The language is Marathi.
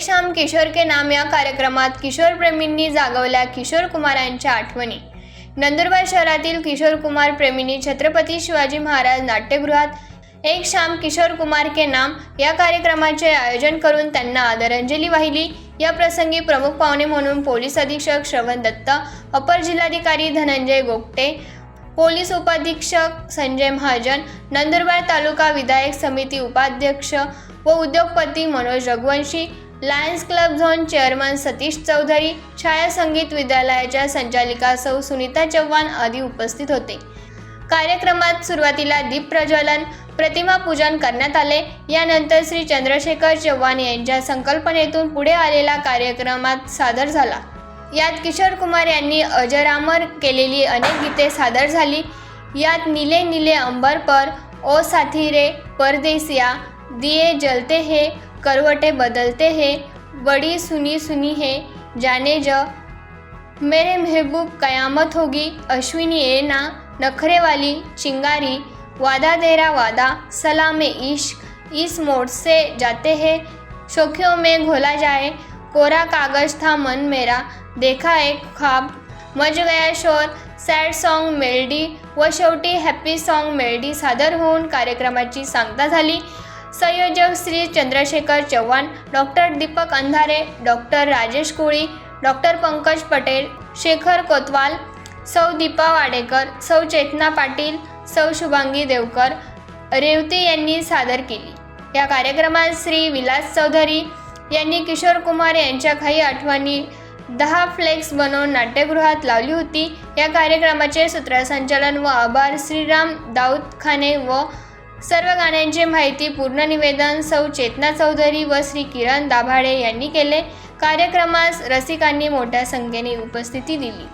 एक शाम किशोर के नाम या कार्यक्रमात किशोर प्रेमींनी जागवल्या किशोर कुमारांच्या आठवणी. नंदुरबार शहरातील किशोर कुमार प्रेमींनी छत्रपती शिवाजी महाराज नाट्यगृहात एक शाम किशोर कुमार के नाम या कार्यक्रमाचे आयोजन करून त्यांना आदरांजली वाहिली. या प्रसंगी प्रमुख पाहुणे म्हणून पोलीस अधीक्षक श्रवण दत्त अपर जिल्हाधिकारी धनंजय गोगटे पोलीस उपाधीक्षक संजय महाजन नंदुरबार तालुका विधायक समिती उपाध्यक्ष व उद्योगपती Manoj Raghuvanshi Lions Club zone chairman Satish Chaudhari छायासंगीत विद्यालयाच्या संचालिका सौ सुनीता चव्हाण आदी उपस्थित होते. कार्यक्रमात सुरुवातीला दीप प्रज्वलन प्रतिमा पूजन करण्यात आले. यानंतर श्री चंद्रशेखर चव्हाण यांच्या संकल्पनेतून पुढे आलेला कार्यक्रमात सादर झाला. यात किशोर कुमार यांनी अजरामर केलेली अनेक गीते सादर झाली. यात नीले नीले अंबर पर ओ साथी रे परदेसिया दिये जलते हे करवटे बदलते हैं बड़ी सुनी सुनी है जाने ज मेरे महबूब कयामत होगी अश्विनी ए ना नखरे वाली चिंगारी वादा तेरा वादा सलाम इश्क इस मोड़ से जाते हैं शोखियों में घोला जाए कोरा कागज था मन मेरा देखा एक ख्वाब मज गया शोर सॅड सॉन्ग मेलडी व शेवटी हॅपी सॉन्ग मेलडी सादर होऊन कार्यक्रमाची सांगता झाली संयोजक Shri Chandrashekhar Chavan doctor Deepak Andhare doctor Rajesh Koli doctor Pankaj Patel Shekhar Kotwal सौ दीपा वाडेकर सौ चेतना पाटील सौ शुभांगी देवकर रेवते यांनी सादर केली. या कार्यक्रमात श्री विलास चौधरी यांनी किशोर कुमार यांच्या काही आठवणी दहा फ्लेक्स बनवून नाट्यगृहात लावली होती. या कार्यक्रमाचे सूत्रसंचालन व आभार श्रीराम दाऊद खाने व सर्व गाण्यांची माहिती पूर्ण निवेदन सौ चेतना चौधरी व श्री किरण दाभाडे यांनी केले. कार्यक्रमास रसिकांनी मोठ्या संख्येने उपस्थिती दिली.